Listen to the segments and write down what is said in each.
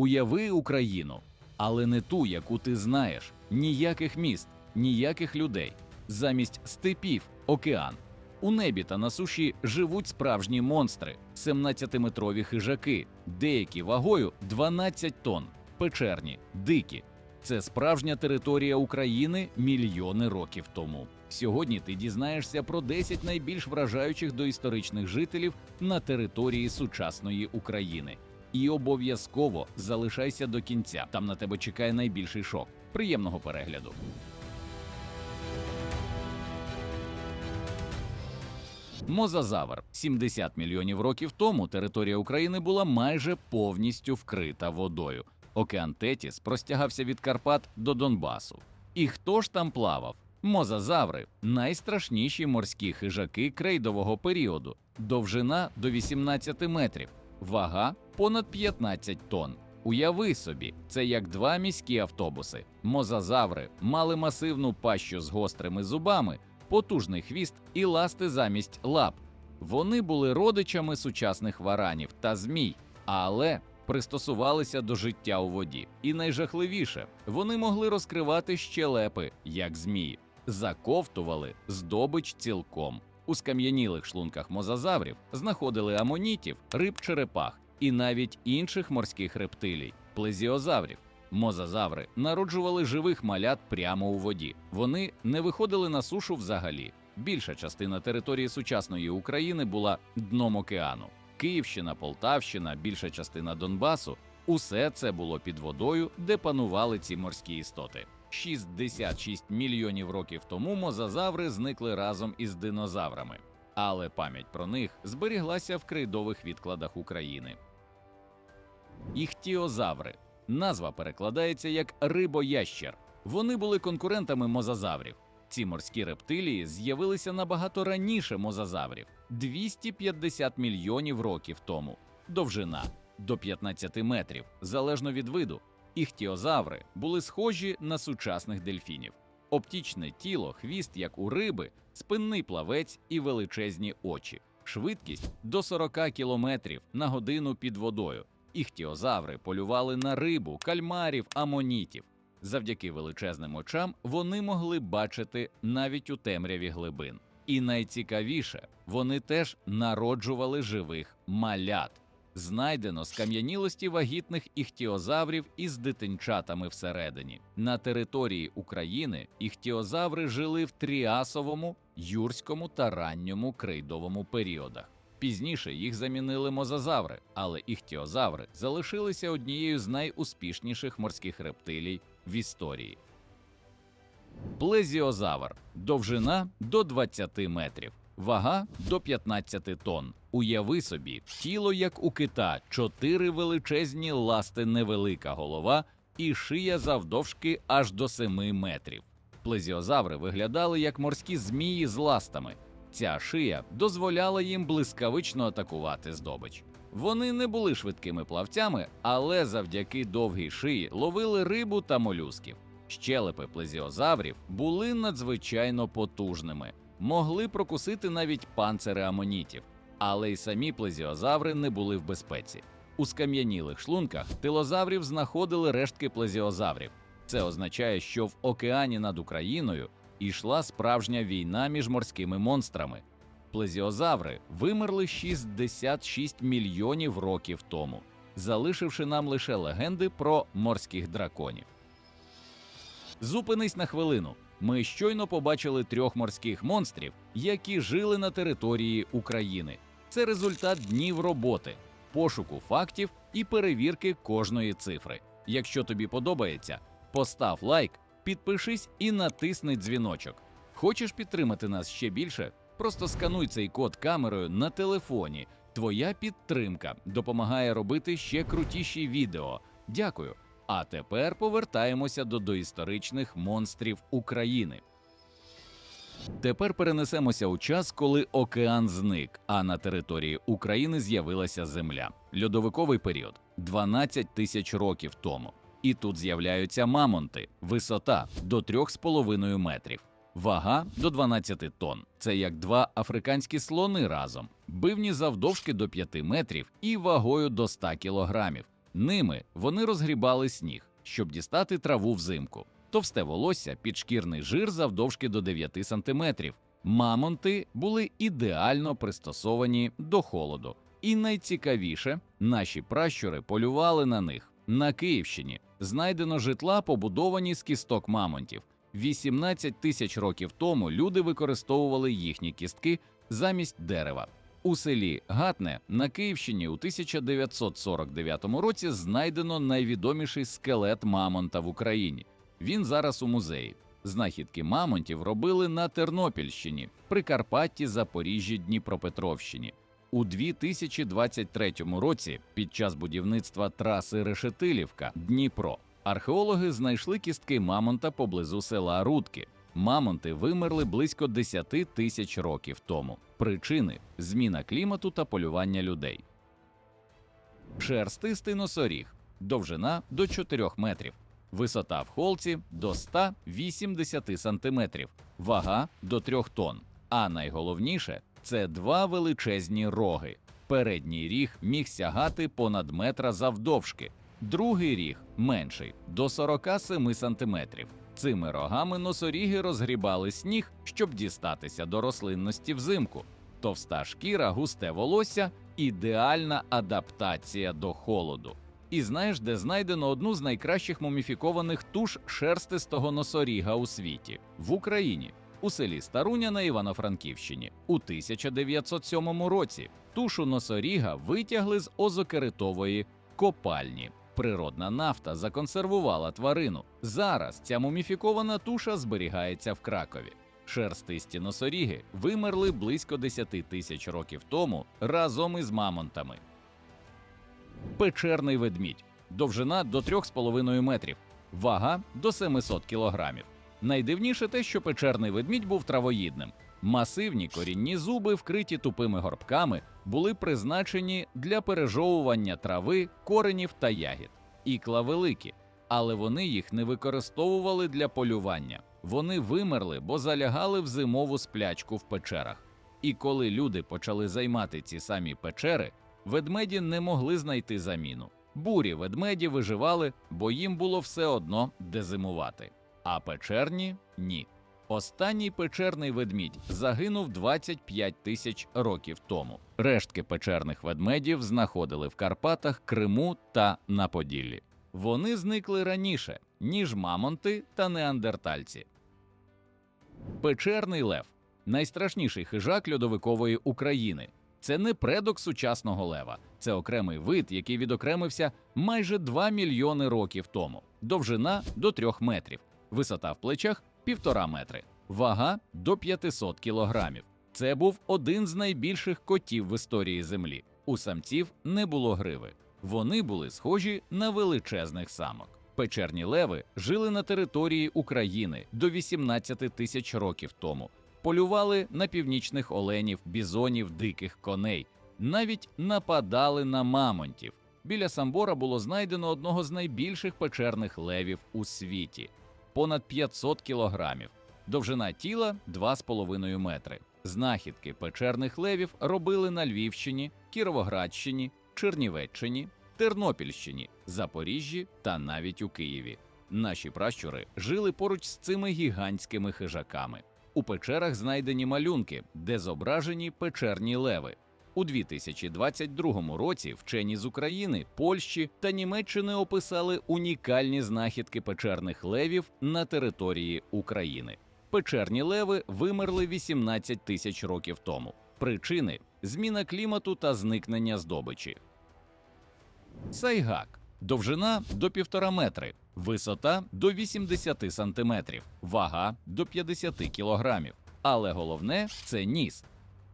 Уяви Україну, але не ту, яку ти знаєш, ніяких міст, ніяких людей. Замість степів океан. У небі та на суші живуть справжні монстри, 17-метрові хижаки, деякі вагою 12 тонн, печерні, дикі. Це справжня територія України мільйони років тому. Сьогодні ти дізнаєшся про 10 найбільш вражаючих доісторичних жителів на території сучасної України. І обов'язково залишайся до кінця. Там на тебе чекає найбільший шок. Приємного перегляду. Мозазавр 70 мільйонів років тому територія України була майже повністю вкрита водою. Океан Тетіс простягався від Карпат до Донбасу. І хто ж там плавав? Мозазаври найстрашніші морські хижаки крейдового періоду, довжина до 18 метрів, вага понад 15 тонн. Уяви собі, це як два міські автобуси. Мозазаври мали масивну пащу з гострими зубами, потужний хвіст і ласти замість лап. Вони були родичами сучасних варанів та змій, але пристосувалися до життя у воді. І найжахливіше, вони могли розкривати щелепи, як змії, заковтували здобич цілком. У скам'янілих шлунках мозазаврів знаходили амонітів, риб черепах і навіть інших морських рептилій плезіозаврів. Мозазаври народжували живих малят прямо у воді. Вони не виходили на сушу взагалі. Більша частина території сучасної України була дном океану. Київщина, Полтавщина, більша частина Донбасу усе це було під водою, де панували ці морські істоти. 66 мільйонів років тому мозазаври зникли разом із динозаврами, але пам'ять про них зберіглася в крейдових відкладах України. Іхтіозаври назва перекладається як рибоящер. Вони були конкурентами мозазаврів. Ці морські рептилії з'явилися набагато раніше мозазаврів 250 мільйонів років тому. Довжина до 15 метрів, залежно від виду. Іхтіозаври були схожі на сучасних дельфінів. Оптічне тіло, хвіст, як у риби, спинний плавець і величезні очі. Швидкість до 40 км на годину під водою. Іхтіозаври полювали на рибу, кальмарів, амонітів. Завдяки величезним очам вони могли бачити навіть у темряві глибин. І найцікавіше, вони теж народжували живих малят. Знайдено скам'янілості вагітних іхтіозаврів із дитинчатами всередині. На території України іхтіозаври жили в тріасовому, юрському та ранньому крейдовому періодах. Пізніше їх замінили мозазаври, але іхтіозаври залишилися однією з найуспішніших морських рептилій в історії. Плезіозавр довжина до 20 метрів, вага до 15 тонн. Уяви собі, тіло як у кита, чотири величезні ласти, невелика голова і шия завдовжки аж до 7 метрів. Плезіозаври виглядали як морські змії з ластами. Ця шия дозволяла їм блискавично атакувати здобич. Вони не були швидкими плавцями, але завдяки довгій шиї ловили рибу та молюсків. Щелепи плезіозаврів були надзвичайно потужними, могли прокусити навіть панцири амонітів, але й самі плезіозаври не були в безпеці. У скам'янілих шлунках тилозаврів знаходили рештки плезіозаврів. Це означає, що в океані над Україною ішла справжня війна між морськими монстрами. Плезіозаври вимерли 66 мільйонів років тому, залишивши нам лише легенди про морських драконів. Зупинись на хвилину. Ми щойно побачили трьох морських монстрів, які жили на території України. Це результат днів роботи, пошуку фактів і перевірки кожної цифри. Якщо тобі подобається, постав лайк, підпишись і натисни дзвіночок. Хочеш підтримати нас ще більше? Просто скануй цей код камерою на телефоні. Твоя підтримка допомагає робити ще крутіші відео. Дякую. А тепер повертаємося до доісторичних монстрів України. Тепер перенесемося у час, коли океан зник, а на території України з'явилася земля. Льодовиковий період 12 тисяч років тому. І тут з'являються мамонти, висота до 3,5 метрів, вага до 12 тонн. Це як два африканські слони разом, бивні завдовжки до 5 метрів і вагою до 100 кілограмів. Ними вони розгрібали сніг, щоб дістати траву взимку. Товсте волосся, підшкірний жир завдовжки до 9 сантиметрів. Мамонти були ідеально пристосовані до холоду. І найцікавіше, наші пращури полювали на них. На Київщині знайдено житла, побудовані з кісток мамонтів. 18 тисяч років тому люди використовували їхні кістки замість дерева. У селі Гатне на Київщині у 1949 році знайдено найвідоміший скелет мамонта в Україні. Він зараз у музеї. Знахідки мамонтів робили на Тернопільщині, Прикарпатті, Запоріжжі, Дніпропетровщині. У 2023 році, під час будівництва траси Решетилівка Дніпро, археологи знайшли кістки мамонта поблизу села Рудки. Мамонти вимерли близько 10 тисяч років тому. Причини зміна клімату та полювання людей. Шерстистий носоріг, довжина до 4 метрів, висота в холці до 180 сантиметрів, вага до 3 тонн. А найголовніше це два величезні роги. Передній ріг міг сягати понад метра завдовжки, другий ріг менший до 47 сантиметрів. Цими рогами носоріги розгрібали сніг, щоб дістатися до рослинності взимку. Товста шкіра, густе волосся ідеальна адаптація до холоду. І знаєш, де знайдено одну з найкращих муміфікованих туш шерстистого носоріга у світі в Україні, у селі Старуня на Івано-Франківщині у 1907 році. Тушу носоріга витягли з озокеритової копальні. Природна нафта законсервувала тварину. Зараз ця муміфікована туша зберігається в Кракові. Шерстисті носоріги вимерли близько 10 тисяч років тому разом із мамонтами. Печерний ведмідь довжина до 3,5 метрів, вага до 700 кілограмів. Найдивніше те, що печерний ведмідь був травоїдним. Масивні корінні зуби, вкриті тупими горбками, були призначені для пережовування трави, коренів та ягід. Ікла великі, але вони їх не використовували для полювання. Вони вимерли, бо залягали в зимову сплячку в печерах. І коли люди почали займати ці самі печери, ведмеді не могли знайти заміну. Бурі ведмеді виживали, бо їм було все одно де зимувати. А печерні ні. Останній печерний ведмідь загинув 25 тисяч років тому. Рештки печерних ведмедів знаходили в Карпатах, Криму та на Поділлі. Вони зникли раніше, ніж мамонти та неандертальці. Печерний лев найстрашніший хижак льодовикової України. Це не предок сучасного лева, це окремий вид, який відокремився майже 2 мільйони років тому. Довжина до 3 метрів, висота в плечах півтора метри, вага до 500 кілограмів. Це був один з найбільших котів в історії Землі. У самців не було гриви. Вони були схожі на величезних самок. Печерні леви жили на території України до 18 тисяч років тому. Полювали на північних оленів, бізонів, диких коней, навіть нападали на мамонтів. Біля Самбора було знайдено одного з найбільших печерних левів у світі понад 500 кілограмів, довжина тіла 2,5 метри. Знахідки печерних левів робили на Львівщині, Кіровоградщині, Чернівеччині, Тернопільщині, Запоріжжі та навіть у Києві. Наші пращури жили поруч з цими гігантськими хижаками. У печерах знайдені малюнки, де зображені печерні леви. У 2022 році вчені з України, Польщі та Німеччини описали унікальні знахідки печерних левів на території України. Печерні леви вимерли 18 тисяч років тому. Причини зміна клімату та зникнення здобичі. Сайгак довжина до півтора метри, висота до 80 сантиметрів, вага до 50 кілограмів. Але головне це ніс.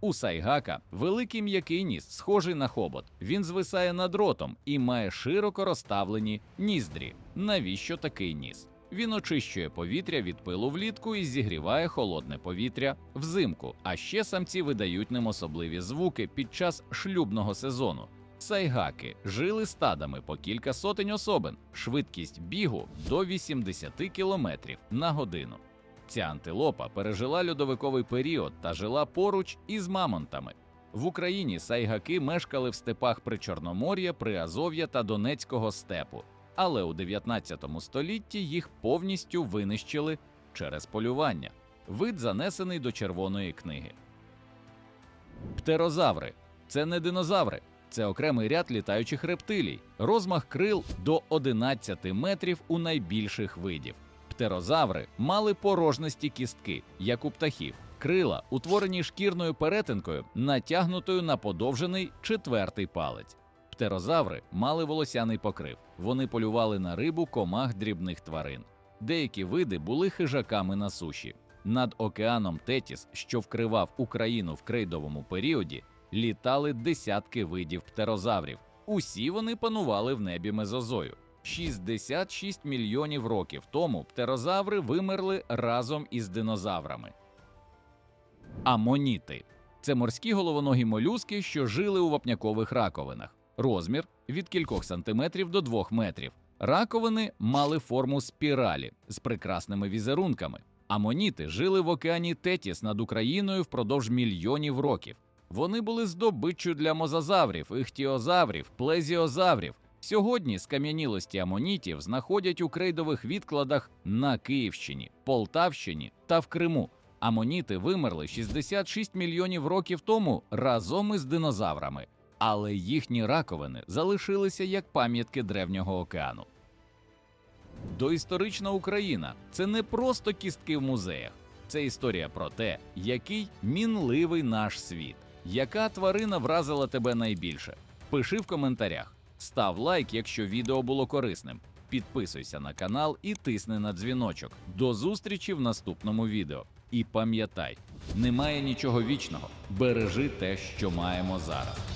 У сайгака великий м'який ніс, схожий на хобот. Він звисає над ротом і має широко розставлені ніздрі. Навіщо такий ніс? Він очищує повітря від пилу влітку і зігріває холодне повітря взимку. А ще самці видають ним особливі звуки під час шлюбного сезону. Сайгаки жили стадами по кілька сотень особин, швидкість бігу до 80 км на годину. Ця антилопа пережила льодовиковий період та жила поруч із мамонтами. В Україні сайгаки мешкали в степах Причорномор'я, Приазов'я та Донецького степу, але у 19 столітті їх повністю винищили через полювання. Вид занесений до Червоної книги. Птерозаври це не динозаври, це окремий ряд літаючих рептилій, розмах крил до 11 метрів у найбільших видів. Птерозаври мали порожнисті кістки, як у птахів, крила, утворені шкірною перетинкою, натягнутою на подовжений четвертий палець. Птерозаври мали волосяний покрив. Вони полювали на рибу, комах, дрібних тварин. Деякі види були хижаками на суші. Над океаном Тетіс, що вкривав Україну в крейдовому періоді, літали десятки видів птерозаврів. Усі вони панували в небі Мезозою. 66 мільйонів років тому птерозаври вимерли разом із динозаврами. Амоніти це морські головоногі молюски, що жили у вапнякових раковинах. Розмір від кількох сантиметрів до двох метрів. Раковини мали форму спіралі з прекрасними візерунками. Амоніти жили в океані Тетіс над Україною впродовж мільйонів років. Вони були здобиччю для мозазаврів, іхтіозаврів, плезіозаврів. Сьогодні скам'янілості амонітів знаходять у крейдових відкладах на Київщині, Полтавщині та в Криму. Амоніти вимерли 66 мільйонів років тому разом із динозаврами, але їхні раковини залишилися як пам'ятки древнього океану. Доісторична Україна це не просто кістки в музеях, це історія про те, який мінливий наш світ, яка тварина вразила тебе найбільше. Пиши в коментарях, став лайк, якщо відео було корисним. Підписуйся на канал і тисни на дзвіночок. До зустрічі в наступному відео. І пам'ятай, немає нічого вічного. Бережи те, що маємо зараз.